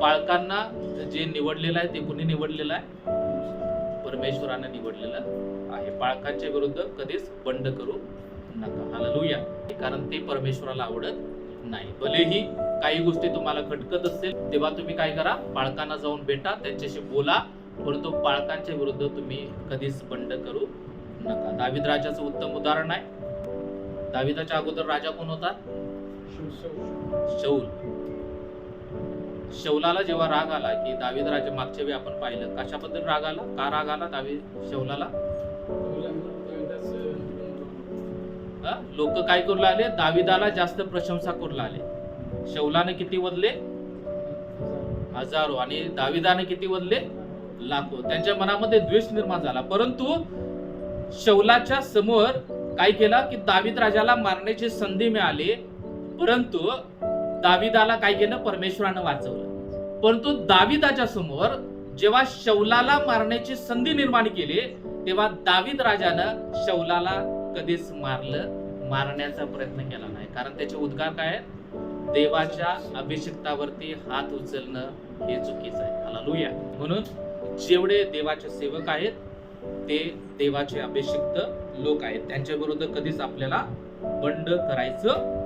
बाळकांना जे निवडलेलं आहे ते कुणी निवडलेलं आहे? परमेश्वरानं निवडलेलं आहे. बाळकांच्या विरुद्ध कधीच बंड करू नका. हालेलुया कारण ते परमेश्वराला आवडत नाही. भलेही काही गोष्टी तुम्हाला खटकत असतील तेव्हा तुम्ही काय करा? बाळकांना जाऊन भेटा त्यांच्याशी बोला परंतु बाळकांच्या विरुद्ध तुम्ही कधीच बंड करू नका. दाविद राजाचं उत्तम उदाहरण आहे. दाविदाच्या अगोदर राजा कोण होता? शौल. शौलाला जेव्हा राग आला की दाविद राजा मागच्या वेळी आपण पाहिलं कशाबद्दल राग आला? का राग आला दावी शौलाला लोक काय करू लागले? दाविदाला जास्त प्रशंसा करू लागले. शौलाने किती वदले? हजारो. आणि दाविदाने किती वदले? लाखो. त्यांच्या मनामध्ये द्वेष निर्माण झाला. परंतु शौलाच्या समोर काय केलं? की दाविद राजाला मारण्याची संधी मिळाली. परंतु दाविदाला काय केलं? परमेश्वरानं वाचवलं. परंतु दाविदाच्या समोर जेव्हा शौलाला मारण्याची संधी निर्माण केली तेव्हा दाविद राजानं शौलाला कधीच मारलं मारण्याचा प्रयत्न केला नाही. कारण त्याचे उद्गार काय आहेत? देवाच्या अभिषिक्तावरती हात उचलणं हे चुकीचं आहे. मला लुया म्हणून जेवढे देवाचे सेवक आहेत ते देवाचे अभिषिक्त लोक आहेत. त्यांच्या विरुद्ध कधीच आपल्याला बंड करायचं